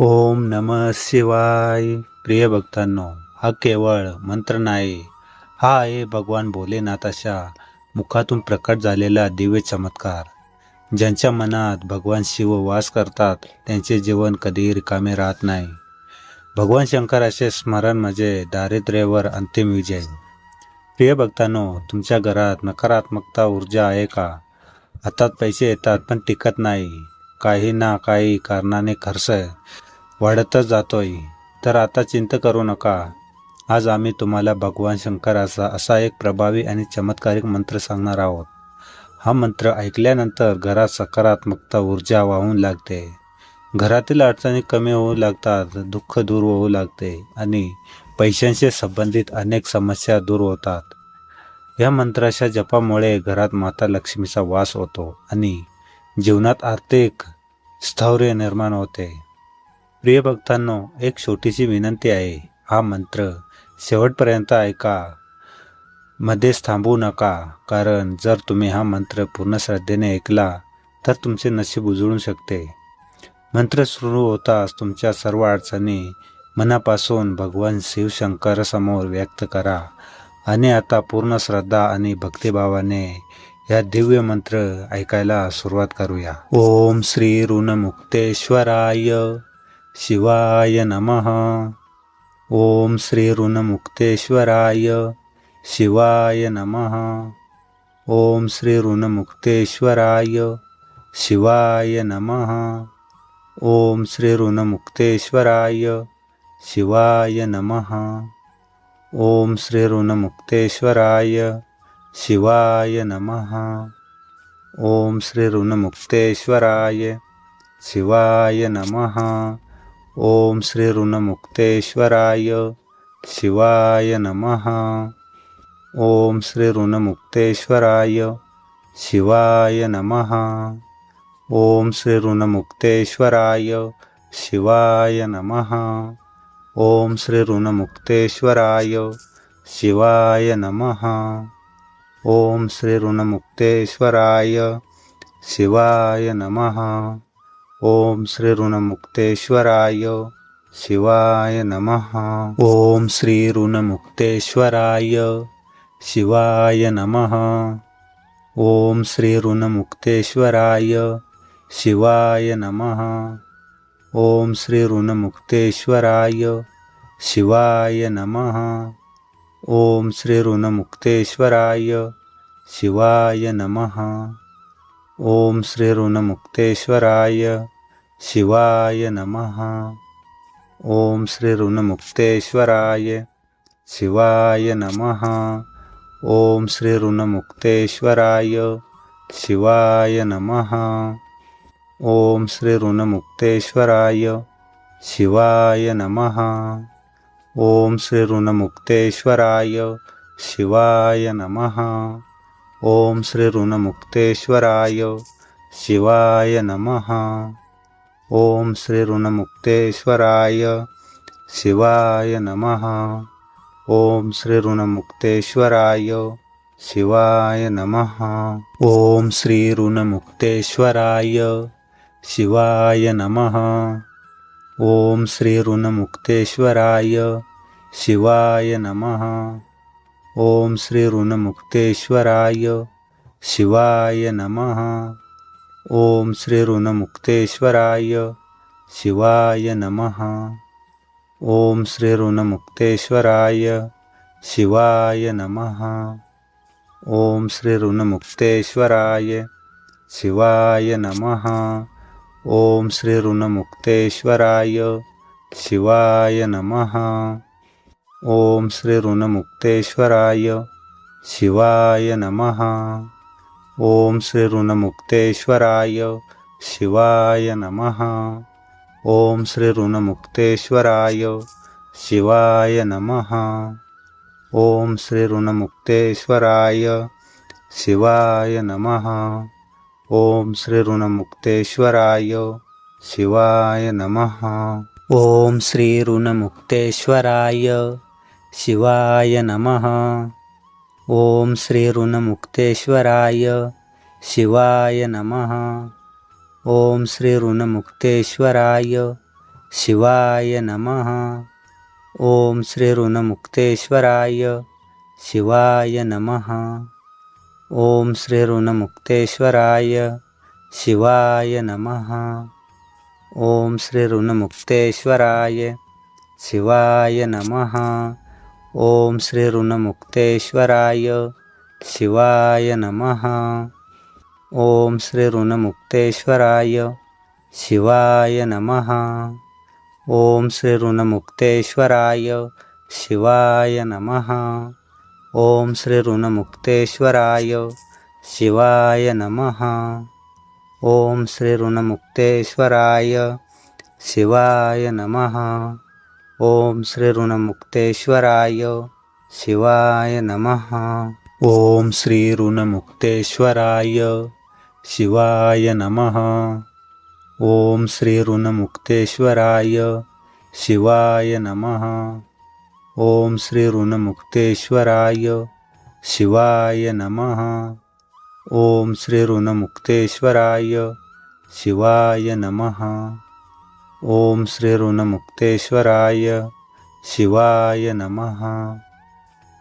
ओम नम शिवाय. प्रिय भक्तांनो हा केवळ मंत्र नाही हा आहे भगवान भोलेनाथाच्या मुखातून प्रकट झालेला दिव्य चमत्कार. ज्यांच्या मनात भगवान शिव वास करतात त्यांचे जीवन कधीही रिकामे राहत नाही. भगवान शंकराचे स्मरण म्हणजे दारिद्र्यावर अंतिम विजय. प्रिय भक्तांनो तुमच्या घरात नकारात्मकता ऊर्जा आहे का? हातात पैसे येतात पण टिकत नाही. काही ना काही कारणाने खर्च वाढतच जातोय. तर आता चिंता करू नका. आज आम्ही तुम्हाला भगवान शंकराचा असा एक प्रभावी आणि चमत्कारिक मंत्र सांगणार आहोत. हा मंत्र ऐकल्यानंतर घरात सकारात्मकता ऊर्जा वाहून लागते. घरातील अडचणी कमी होऊ लागतात दुःख दूर होऊ लागते आणि पैशांशी संबंधित अनेक समस्या दूर होतात. या मंत्राच्या जपामुळे घरात माता लक्ष्मीचा वास होतो आणि जीवनात आर्थिक स्थौर्य निर्माण होते. प्रिय भक्तांनो एक छोटीशी विनंती आहे. हा मंत्र शेवटपर्यंत ऐका. मध्येच थांबू नका कारण जर तुम्ही हा मंत्र पूर्ण श्रद्धेने ऐकला तर तुमचे नशीब उजळू शकते. मंत्र सुरू होताच तुमच्या सर्व अडचणी मनापासून भगवान शिवशंकरासमोर व्यक्त करा आणि आता पूर्ण श्रद्धा आणि भक्तिभावाने या दिव्य मंत्र ऐकायला सुरुवात करूया. ओम श्री ऋणमुक्तेश्वराय. शिवाय नमः। ॐ श्रीऋणमुक्तेश्वराय शिवाय नमः। ॐ श्रीऋणमुक्तेश्वराय शिवाय नमः। ॐ श्रीऋणमुक्तेश्वराय शिवाय नमः। ॐ श्रीऋणमुक्तेश्वराय शिवाय नमः। ॐ श्रीऋणमुक्तेश्वराय शिवाय नमः। ॐ श्रीऋणमुक्तेश्वराय शिवाय नमः। ॐ श्रीऋणमुक्तेश्वराय शिवाय नमः। ॐ श्रीऋणमुक्तेश्वराय शिवाय नमः। ॐ श्रीऋणमुक्तेश्वराय शिवाय नमः। ॐ श्रीऋणमुक्तेश्वराय शिवाय नमः। ॐ श्रीऋणमुक्तेश्वराय शिवाय नमः। ॐ श्रीऋणमुक्तेश्वराय शिवाय नमः। ॐ श्रीऋणमुक्तेश्वराय शिवाय नमः। ॐ श्रीऋणमुक्तेश्वराय शिवाय नमः। ॐ श्रीऋणमुक्तेश्वराय शिवाय नमः। ॐ श्रीऋणमुक्तेश्वराय शिवाय नमः। ॐ श्रीऋणमुक्तेश्वराय शिवाय नमः। ॐ श्रीऋणमुक्तेश्वराय शिवाय नमः। ॐ श्रीऋणमुक्तेश्वराय शिवाय नमः। ॐ श्रीऋणमुक्तेश्वराय शिवाय नमः। ॐ श्रीऋणमुक्तेश्वराय शिवाय नमः। ॐ श्रीऋणमुक्तेश्वराय शिवाय नमः। ॐ श्रीऋणमुक्तेश्वराय शिवाय नमः। ॐ श्रीऋणमुक्तेश्वराय शिवाय नमः। ॐ श्रीऋणमुक्तेश्वराय शिवाय नमः। ॐ श्रीऋणमुक्तेश्वराय शिवाय नमः। ॐ श्रीऋणमुक्तेश्वराय शिवाय नमः। ॐ श्रीऋणमुक्तेश्वराय शिवाय नमः। ॐ श्रीऋणमुक्तेश्वराय शिवाय नमः। ॐ श्रीऋणमुक्तेश्वराय शिवाय नमः। ॐ ऋणमुक्तेश्वराय शिवाय नमः। ॐ श्रीऋणमुक्तेश्वराय शिवाय नमः। ॐ श्रीऋणमुक्तेश्वराय शिवाय नमः। ॐ श्रीऋणमुक्तेश्वराय शिवाय नमः। ॐ श्रीऋणमुक्तेश्वराय शिवाय नमः। ॐ श्रीऋणमुक्तेश्वराय शिवाय नमः। ॐ श्रीऋणमुक्तेश्वराय शिवाय नमः। ॐ श्रीऋणमुक्तेश्वराय शिवाय नमः। ॐ श्रीऋणमुक्तेश्वराय शिवाय नमः। ॐ श्रीऋणमुक्तेश्वराय शिवाय नमः। ॐ श्रीऋणमुक्तेश्वराय शिवाय नमः। ॐ श्री ऋणमुक्तेश्वराय शिवाय नमः। ॐ श्री ऋणमुक्तेश्वराय शिवाय नमः। ॐ श्री ऋणमुक्तेश्वराय शिवाय नमः। ॐ श्री ऋणमुक्तेश्वराय शिवाय नमः। ॐ श्री ऋणमुक्तेश्वराय शिवाय नमः ॐ श्री ऋणमुक्तेश्वराय शिवाय नमः। ॐ श्री ऋणमुक्तेश्वराय शिवाय नमः। ॐ श्री ऋणमुक्तेश्वराय शिवाय नमः। ॐ श्री ऋणमुक्तेश्वराय शिवाय नमः। ॐ श्री ऋणमुक्तेश्वराय शिवाय नमः ॐ श्री ऋणमुक्तेश्वराय शिवाय नमः।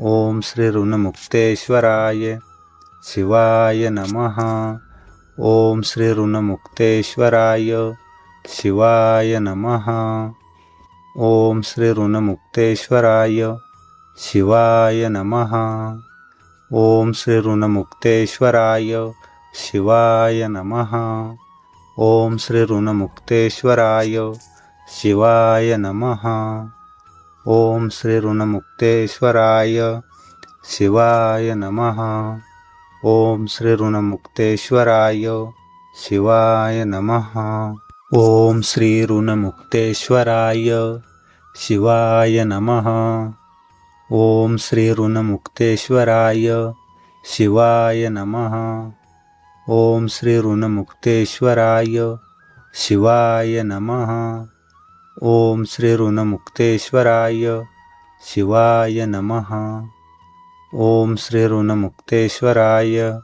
ॐ श्री ऋणमुक्तेश्वराय शिवाय नमः। ॐ श्री ऋणमुक्तेश्वराय शिवाय नमः। ॐ श्री ऋणमुक्तेश्वराय शिवाय नमः। ॐ श्री ऋणमुक्तेश्वराय शिवाय नमः ॐ श्री ऋणमुक्तेश्वराय शिवाय नमः। ॐ श्री ऋणमुक्तेश्वराय शिवाय नमः। ॐ श्री ऋणमुक्तेश्वराय शिवाय नमः। ॐ श्री ऋणमुक्तेश्वराय शिवाय नमः। ॐ श्री ऋणमुक्तेश्वराय शिवाय नमः ॐ श्री ऋणमुक्तेश्वराय शिवाय नमः। ॐ श्री ऋणमुक्तेश्वराय शिवाय नमः। ॐ श्री ऋणमुक्तेश्वराय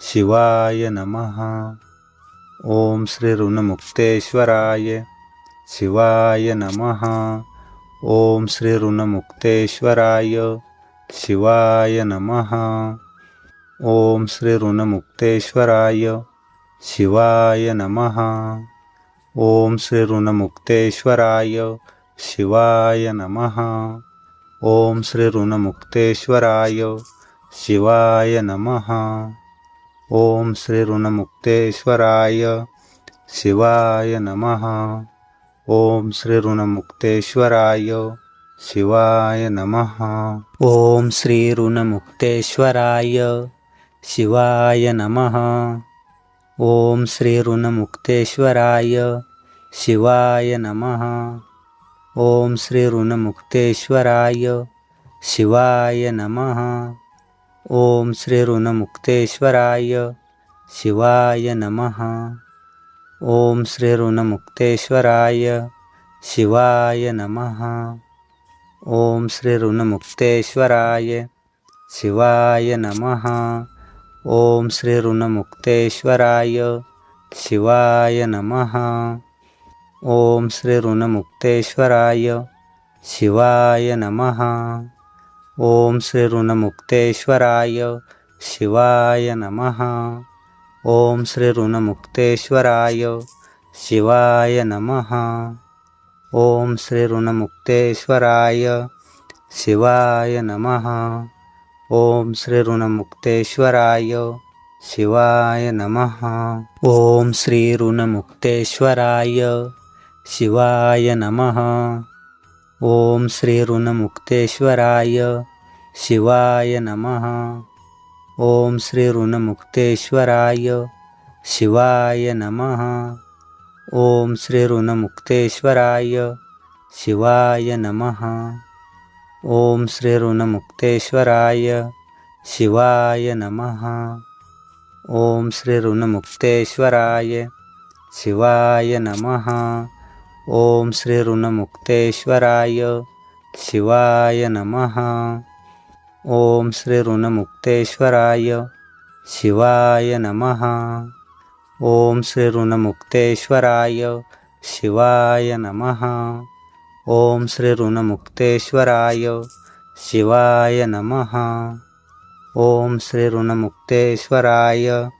शिवाय नमः। ॐ श्री ऋणमुक्तेश्वराय शिवाय नमः। ॐ श्री ऋणमुक्तेश्वराय शिवाय नमः ॐ ऋणमुक्तेश्वराय शिवाय नमः। ॐ श्रीऋणमुक्तेश्वराय शिवाय नमः। ॐ श्रीऋणमुक्तेश्वराय शिवाय नमः। ॐ श्रीऋणमुक्तेश्वराय शिवाय नमः। ॐ श्रीऋणमुक्तेश्वराय शिवाय नमः। ॐ श्रीऋणमुक्तेश्वराय शिवाय नमः। ॐ श्री ऋणमुक्तेश्वराय शिवाय नमः। ॐ श्री ऋणमुक्तेश्वराय शिवाय नमः। ॐ श्री ऋणमुक्तेश्वराय शिवाय नमः। ॐ श्री ऋणमुक्तेश्वराय शिवाय नमः। ॐ श्री ऋणमुक्तेश्वराय शिवाय नमः ॐ श्री ऋणमुक्तेश्वराय शिवाय नमः। ॐ श्री ऋणमुक्तेश्वराय शिवाय नमः। ॐ श्री ऋणमुक्तेश्वराय शिवाय नमः। ॐ श्री ऋणमुक्तेश्वराय शिवाय नमः। ॐ श्री ऋणमुक्तेश्वराय शिवाय नमः ॐ श्री ऋणमुक्तेश्वराय शिवाय नमः। ॐ श्री ऋणमुक्तेश्वराय शिवाय नमः। ॐ श्री ऋणमुक्तेश्वराय शिवाय नमः। ॐ श्री ऋणमुक्तेश्वराय शिवाय नमः। ॐ श्री ऋणमुक्तेश्वराय शिवाय नमः ॐ श्री ऋणमुक्तेश्वराय शिवाय नमः। ॐ श्री ऋणमुक्तेश्वराय शिवाय नमः। ॐ श्री ऋणमुक्तेश्वराय शिवाय नमः। ॐ श्री ऋणमुक्तेश्वराय शिवाय नमः। ॐ श्री ऋणमुक्तेश्वराय शिवाय नमः ॐ श्री ऋणमुक्तेश्वराय शिवाय नमः। ॐ श्री ऋणमुक्तेश्वराय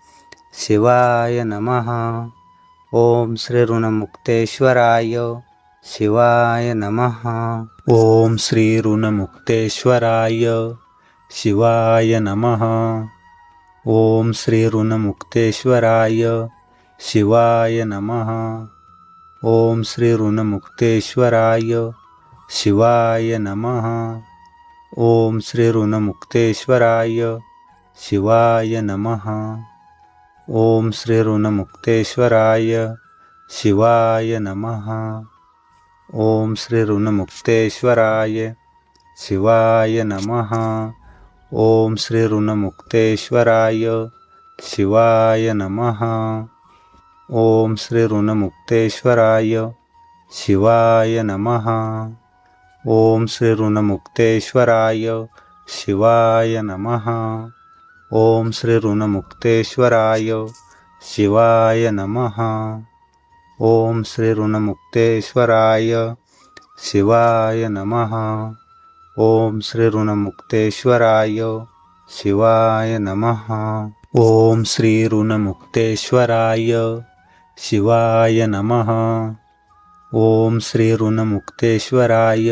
शिवाय नमः। ॐ श्री ऋणमुक्तेश्वराय शिवाय नमः। ॐ श्री ऋणमुक्तेश्वराय शिवाय नमः। ॐ श्री ऋणमुक्तेश्वराय शिवाय नमः ॐ श्री ऋणमुक्तेश्वराय शिवाय नमः। ॐ श्री ऋणमुक्तेश्वराय शिवाय नमः। ॐ श्री ऋणमुक्तेश्वराय शिवाय नमः। ॐ श्री ऋणमुक्तेश्वराय शिवाय नमः। ॐ श्री ऋणमुक्तेश्वराय शिवाय नमः ॐ श्रीऋणमुक्तेश्वराय शिवाय नमः। ॐ श्रीऋणमुक्तेश्वराय शिवाय नमः। ॐ श्रीऋणमुक्तेश्वराय शिवाय नमः। ॐ श्रीऋणमुक्तेश्वराय शिवाय नमः। ॐ श्रीऋणमुक्तेश्वराय शिवाय नमः। ॐ श्रीऋणमुक्तेश्वराय शिवाय नमः। ॐ श्री ऋणमुक्तेश्वराय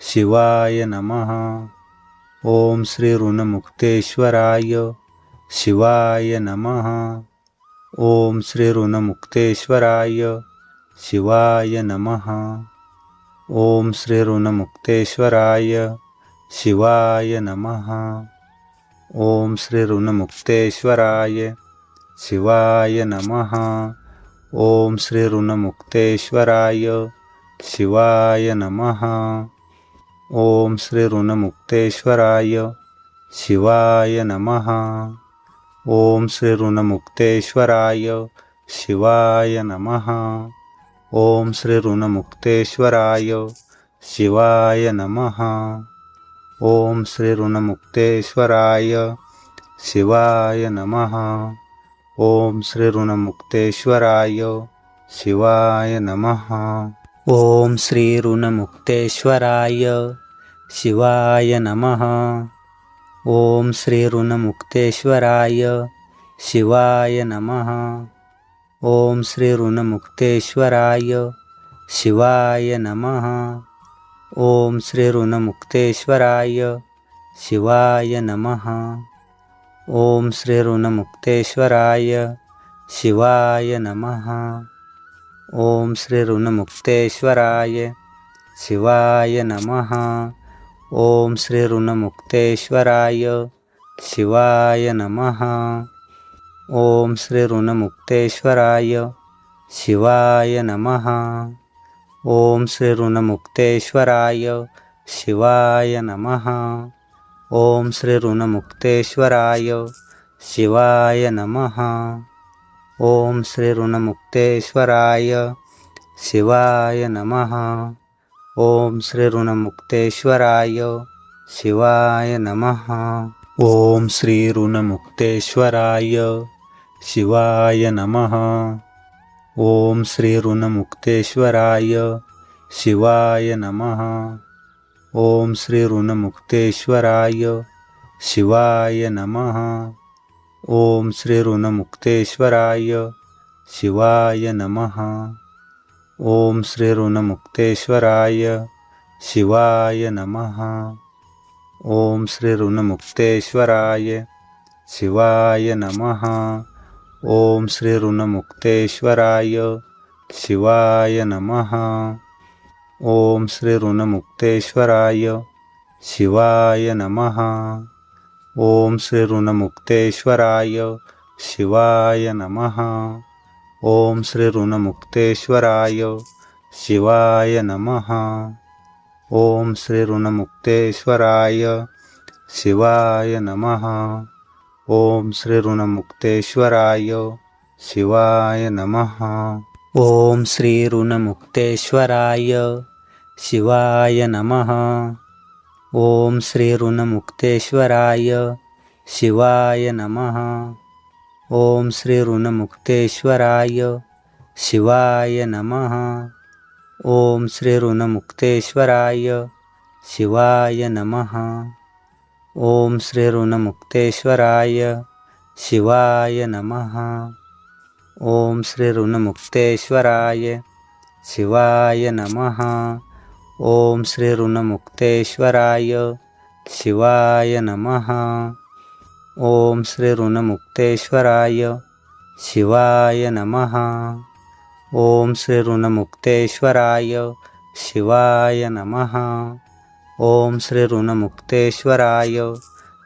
शिवाय नमः। ॐ श्री ऋणमुक्तेश्वराय शिवाय नमः। ॐ श्री ऋणमुक्तेश्वराय शिवाय नमः। ॐ श्री ऋणमुक्तेश्वराय शिवाय नमः। ॐ श्री ऋणमुक्तेश्वराय शिवाय नमः ॐ श्री ऋणमुक्तेश्वराय शिवाय नमः। ॐ श्री ऋणमुक्तेश्वराय शिवाय नमः। ॐ श्री ऋणमुक्तेश्वराय शिवाय नमः। ॐ श्री ऋणमुक्तेश्वराय शिवाय नमः। ॐ श्री ऋणमुक्तेश्वराय शिवाय नमः ॐ श्री ऋणमुक्तेश्वराय शिवाय नमः। ॐ श्री ऋणमुक्तेश्वराय शिवाय नमः। ॐ श्री ऋणमुक्तेश्वराय शिवाय नमः। ॐ श्री ऋणमुक्तेश्वराय शिवाय नमः। ॐ श्री ऋणमुक्तेश्वराय शिवाय नमः ॐ श्री ऋणमुक्तेश्वराय शिवाय नमः। ॐ श्री ऋणमुक्तेश्वराय शिवाय नमः। ॐ श्री ऋणमुक्तेश्वराय शिवाय नमः। ॐ श्री ऋणमुक्तेश्वराय शिवाय नमः। ॐ श्री ऋणमुक्तेश्वराय शिवाय नमः ॐ श्री ऋणमुक्तेश्वराय शिवाय नमः। ॐ श्री ऋणमुक्तेश्वराय शिवाय नमः। ॐ श्री ऋणमुक्तेश्वराय शिवाय नमः। ॐ श्री ऋणमुक्तेश्वराय शिवाय नमः। ॐ श्री ऋणमुक्तेश्वराय शिवाय नमः ॐ श्री ऋणमुक्तेश्वराय शिवाय नमः। ॐ श्री ऋणमुक्तेश्वराय शिवाय नमः। ॐ श्री ऋणमुक्तेश्वराय शिवाय नमः। ॐ श्री ऋणमुक्तेश्वराय शिवाय नमः। ॐ श्री ऋणमुक्तेश्वराय शिवाय नमः ॐ श्री ऋणमुक्तेश्वराय शिवाय नमः। ॐ श्री ऋणमुक्तेश्वराय शिवाय नमः। ॐ श्री ऋणमुक्तेश्वराय शिवाय नमः। ॐ श्री ऋणमुक्तेश्वराय शिवाय नमः। ॐ श्री ऋणमुक्तेश्वराय शिवाय नमः ॐ श्री ऋणमुक्तेश्वराय शिवाय नमः। ॐ श्री ऋणमुक्तेश्वराय शिवाय नमः। ॐ श्री ऋणमुक्तेश्वराय शिवाय नमः। ॐ श्रीऋणमुक्तेश्वराय शिवाय नमः। ॐ श्रीऋणमुक्तेश्वराय शिवाय नमः ॐ श्रीऋणमुक्तेश्वराय शिवाय नमः। ॐ श्रीऋणमुक्तेश्वराय शिवाय नमः। ॐ श्रीऋणमुक्तेश्वराय शिवाय नमः। ॐ श्रीऋणमुक्तेश्वराय शिवाय नमः। ॐ श्रीऋणमुक्तेश्वराय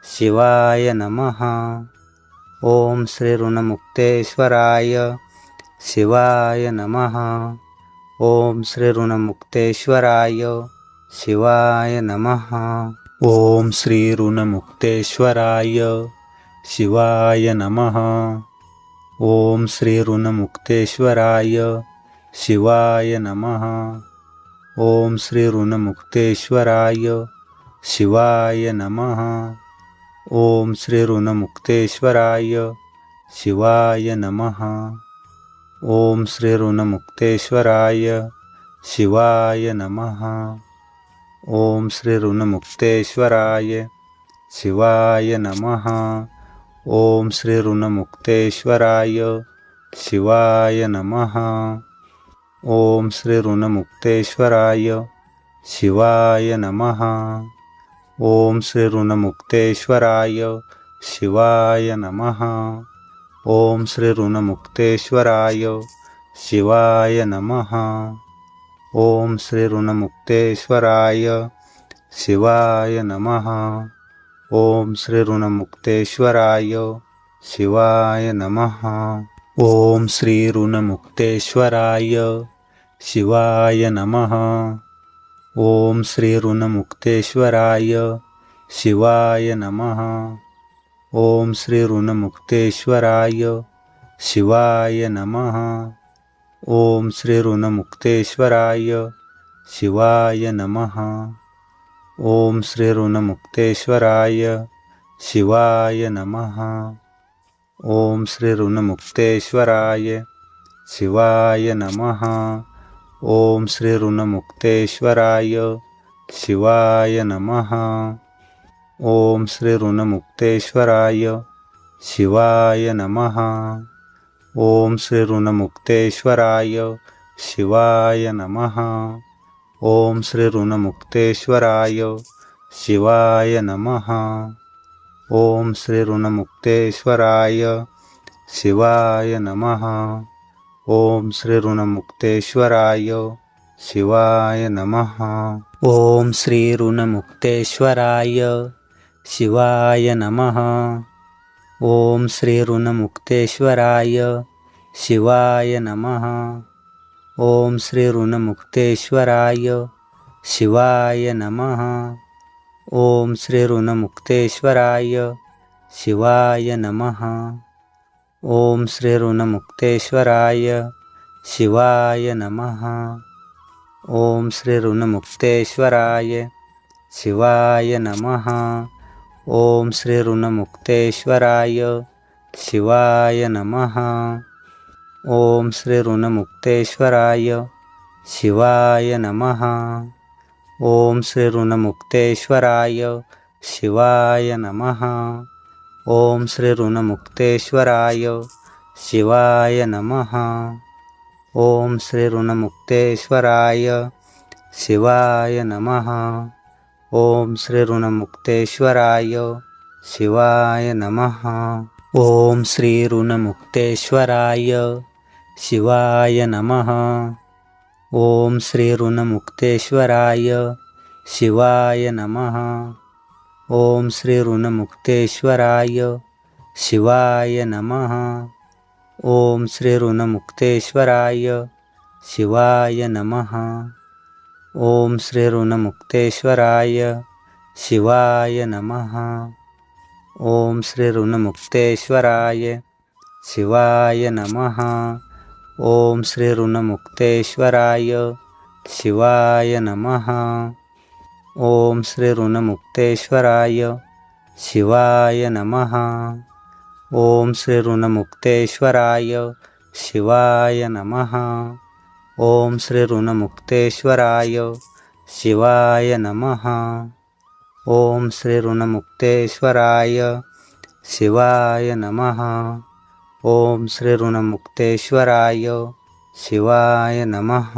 शिवाय नमः ॐ श्रीऋणमुक्तेश्वराय शिवाय नमः। ॐ श्रीऋणमुक्तेश्वराय शिवाय नमः। ॐ श्रीऋणमुक्तेश्वराय शिवाय नमः। ॐ श्रीऋणमुक्तेश्वराय शिवाय नमः। ॐ श्रीऋणमुक्तेश्वराय शिवाय नमः ॐ श्रीऋणमुक्तेश्वराय शिवाय नमः। ॐ श्रीऋणमुक्तेश्वराय शिवाय नमः। ॐ श्रीऋणमुक्तेश्वराय शिवाय नमः। ॐ श्रीऋणमुक्तेश्वराय शिवाय नमः। ॐ श्रीऋणमुक्तेश्वराय शिवाय नमः ॐ श्रीऋणमुक्तेश्वराय शिवाय नमः। ॐ श्रीऋणमुक्तेश्वराय शिवाय नमः। ॐ श्रीऋणमुक्तेश्वराय शिवाय नमः। ॐ श्रीऋणमुक्तेश्वराय शिवाय नमः। ॐ श्रीऋणमुक्तेश्वराय शिवाय नमः ॐ श्रीऋणमुक्तेश्वराय शिवाय नमः। ॐ श्रीऋणमुक्तेश्वराय शिवाय नमः। ॐ श्रीऋणमुक्तेश्वराय शिवाय नमः। ॐ श्रीऋणमुक्तेश्वराय शिवाय नमः। ॐ श्रीऋणमुक्तेश्वराय शिवाय नमः ॐ श्रीऋणमुक्तेश्वराय शिवाय नमः। ॐ श्रीऋणमुक्तेश्वराय शिवाय नमः। ॐ श्रीऋणमुक्तेश्वराय शिवाय नमः। ॐ श्रीऋणमुक्तेश्वराय शिवाय नमः। ॐ श्रीऋणमुक्तेश्वराय शिवाय नमः ॐ श्रीऋणमुक्तेश्वराय शिवाय नमः। ॐ श्रीऋणमुक्तेश्वराय शिवाय नमः। ॐ श्रीऋणमुक्तेश्वराय शिवाय नमः। ॐ श्रीऋणमुक्तेश्वराय शिवाय नमः। ॐ श्रीऋणमुक्तेश्वराय शिवाय नमः ॐ श्रीऋणमुक्तेश्वराय शिवाय नमः। ॐ श्रीऋणमुक्तेश्वराय शिवाय नमः। ॐ श्रीऋणमुक्तेश्वराय शिवाय नमः। ॐ श्रीऋणमुक्तेश्वराय शिवाय नमः। ॐ श्रीऋणमुक्तेश्वराय शिवाय नमः ॐ श्रीऋणमुक्तेश्वराय शिवाय नमः। ॐ श्रीऋणमुक्तेश्वराय शिवाय नमः। ॐ श्रीऋणमुक्तेश्वराय शिवाय नमः। ॐ श्रीऋणमुक्तेश्वराय शिवाय नमः। ॐ श्रीऋणमुक्तेश्वराय शिवाय नमः ॐ श्रीऋणमुक्तेश्वराय शिवाय नमः। ॐ श्रीऋणमुक्तेश्वराय शिवाय नमः। ॐ श्रीऋणमुक्तेश्वराय शिवाय नमः। ॐ श्रीऋणमुक्तेश्वराय शिवाय नमः। ॐ श्रीऋणमुक्तेश्वराय शिवाय नमः ॐ श्रीऋणमुक्तेश्वराय शिवाय नमः। ॐ श्रीऋणमुक्तेश्वराय शिवाय नमः। ॐ श्री ऋणमुक्तेश्वराय शिवाय नमः। ॐ श्री ऋणमुक्तेश्वराय शिवाय नमः। ॐ श्री ऋणमुक्तेश्वराय शिवाय नमः